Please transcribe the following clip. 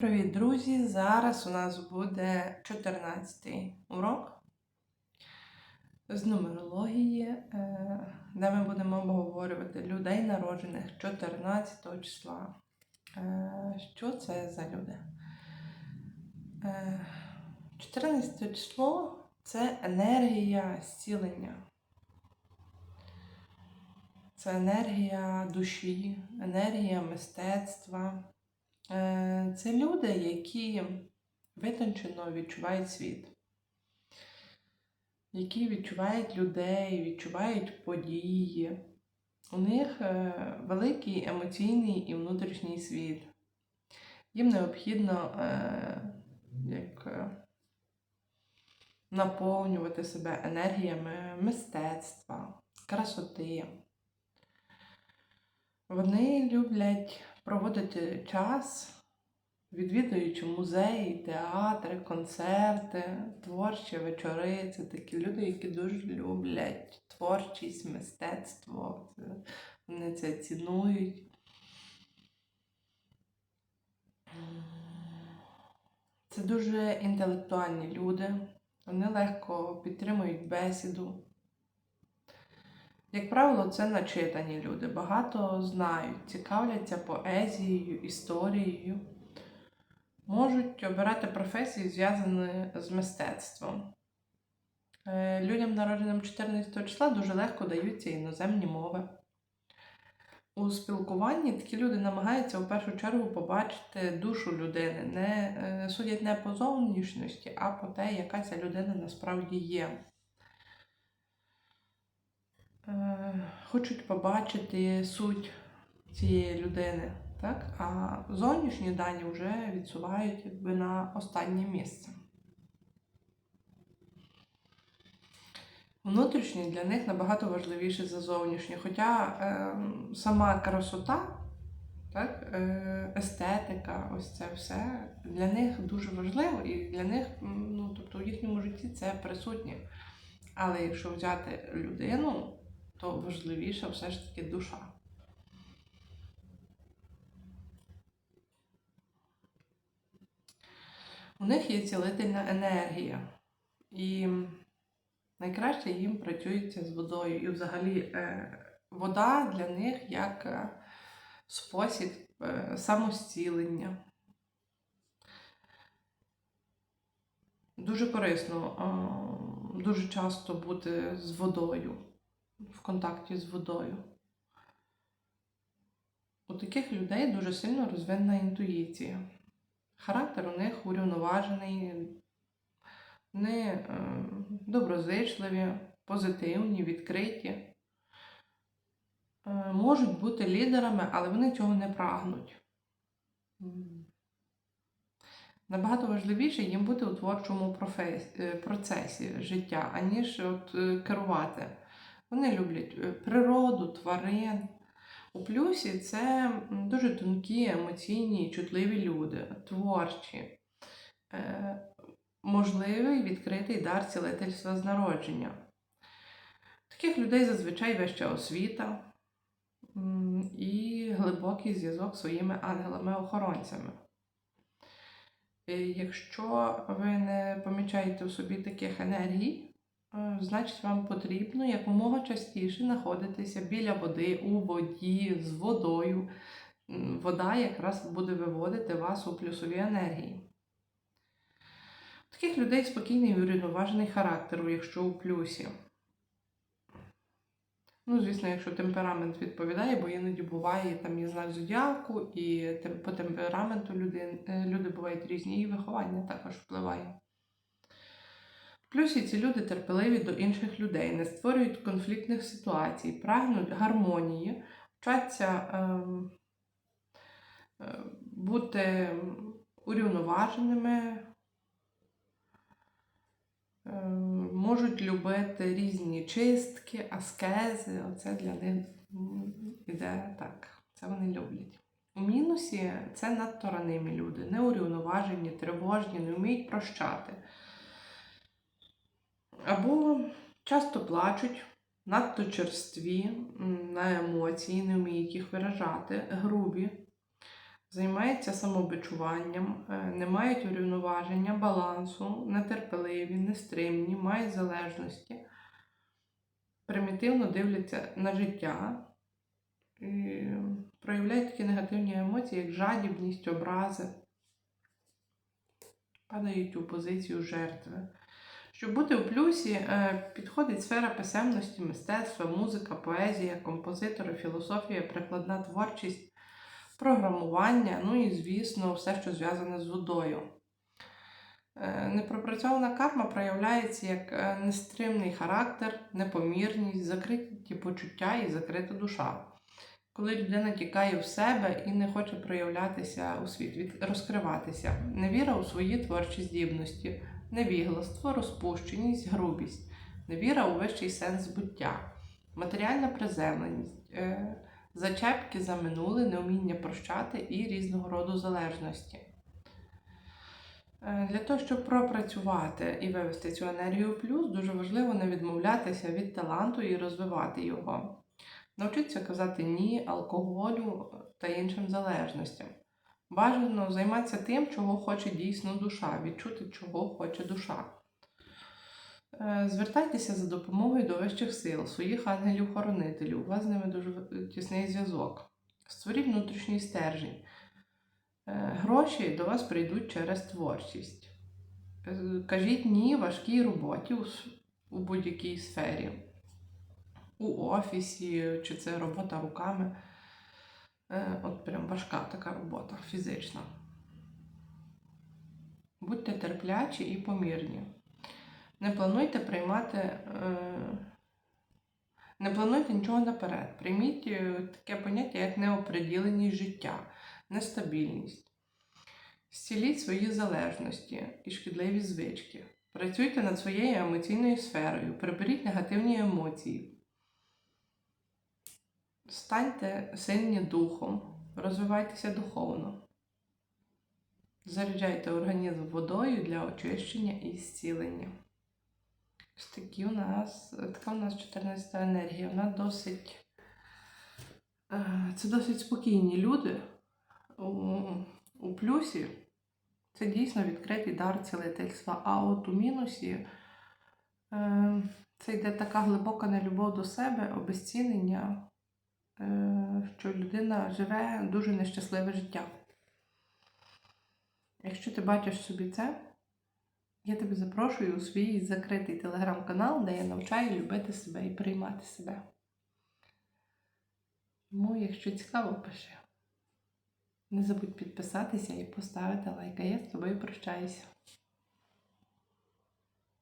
Привіт, друзі! Зараз у нас буде 14 урок з нумерології, е, де ми будемо обговорювати людей, народжених 14 числа. Е, Що це за люди? Е, 14 число це енергія зцілення. Це енергія душі, енергія мистецтва. Е, Це люди, які витончено відчувають світ, які відчувають людей, відчувають події. У них е, великий емоційний і внутрішній світ. Їм необхідно е, як, наповнювати себе енергіями мистецтва, красоти. Вони люблять проводити час, відвідуючи музеї, театри, концерти, творчі вечори. Це такі люди, які дуже люблять творчість, мистецтво. Вони це цінують. Це дуже інтелектуальні люди. Вони легко підтримують бесіду. Як правило, це начитані люди, багато знають, цікавляться поезією, історією, можуть обирати професії, зв'язані з мистецтвом. Е, Людям, народженим 14 числа, дуже легко даються іноземні мови. У спілкуванні такі люди намагаються в першу чергу побачити душу людини, не е, судять не по зовнішності, а по те, яка ця людина насправді є. Е, хочуть побачити суть цієї людини, так? а зовнішні дані вже відсувають якби, на останнє місце. Внутрішні для них набагато важливіше за зовнішні. Хоча е, сама красота, так, е, естетика, ось це все для них дуже важливо, і для них, ну, тобто в їхньому житті це присутнє. Але якщо взяти людину, то важливіша все ж таки душа. У них є цілительна енергія, і найкраще їм працюється з водою. І взагалі е, вода для них як е, спосіб е, самостілення. Дуже корисно дуже часто бути з водою в контакті з водою. У таких людей дуже сильно розвинена інтуїція. Характер у них урівноважений, вони е, доброзичливі, позитивні, відкриті. Е, можуть бути лідерами, але вони цього не прагнуть. Набагато важливіше їм бути у творчому е, процесі життя, аніж от, керувати. Вони люблять е, природу, тварин. У плюсі це дуже тонкі, емоційні, чутливі люди, творчі, е, можливий відкритий дар цілительства з народження. Таких людей зазвичай вища освіта і глибокий зв'язок з своїми ангелами-охоронцями. Е, Якщо ви не помічаєте в собі таких енергій, Значить, вам потрібно якомога частіше знаходитися біля води, у воді, з водою. Вода якраз буде виводити вас у плюсові енергії. У таких людей спокійний і урівноважений характер, якщо у плюсі. Ну, звісно, якщо темперамент відповідає, бо іноді буває там є знак зодіаку, і по темпераменту люди, е, люди бувають різні, і виховання також впливає. Плюсі ці люди терпеливі до інших людей, не створюють конфліктних ситуацій, прагнуть гармонії, вчаться ем, е, бути урівноваженими, ем, можуть любити різні чистки, аскези. Оце для них іде так. Це вони люблять. У мінусі це надто ранимі люди, неурівноважені, тривожні, не вміють прощати. Або часто плачуть, надто черстві на емоції, не вміють їх виражати, грубі, займаються самобичуванням, е, не мають урівноваження, балансу, нетерпеливі, нестримні, мають залежності, примітивно дивляться на життя, і проявляють такі негативні емоції, як жадібність, образи, падають у позицію жертви. Щоб бути у плюсі, е, підходить сфера писемності, мистецтва, музика, поезія, композитори, філософія, прикладна творчість, програмування, ну і, звісно, все, що зв'язане з водою. Е, Непропрацьована карма проявляється як е, нестримний характер, непомірність, закриті почуття і закрита душа. Коли людина тікає в себе і не хоче проявлятися у світ, розкриватися, невіра у свої творчі здібності, невігластво, розпущеність, грубість, невіра у вищий сенс буття, матеріальна приземленість, е, зачепки за минуле, неуміння прощати і різного роду залежності. Е, Для того, щоб пропрацювати і вивести цю енергію плюс, дуже важливо не відмовлятися від таланту і розвивати його. Навчитися казати ні алкоголю та іншим залежностям. Бажано займатися тим, чого хоче дійсно душа, відчути, чого хоче душа. Е, Звертайтеся за допомогою до вищих сил, своїх ангелів-хоронителів. У вас з ними дуже тісний зв'язок. Створіть внутрішній стержень. Е, Гроші до вас прийдуть через творчість. Е, Кажіть ні важкій роботі у будь-якій сфері, у офісі, чи це робота руками. Е, От прям важка така робота фізична. Будьте терплячі і помірні. Не плануйте приймати. е, Не плануйте нічого наперед. Прийміть е, таке поняття, як неоприділеність життя, нестабільність. Зціліть свої залежності і шкідливі звички. Працюйте над своєю емоційною сферою, приберіть негативні емоції. Станьте сильні духом, розвивайтеся духовно. Заряджайте організм водою для очищення і зцілення. Ось такі у нас, така у нас 14 та енергія. Вона досить. е, Це досить спокійні люди. У, у плюсі це дійсно відкритий дар цілительства. А от у мінусі е, це йде така глибока нелюбов до себе, обезцінення, що людина живе дуже нещасливе життя. Якщо ти бачиш собі це, я тебе запрошую у свій закритий телеграм-канал, де я навчаю любити себе і приймати себе. Тому, якщо цікаво, пиши. Не забудь підписатися і поставити лайк, а я з тобою прощаюся.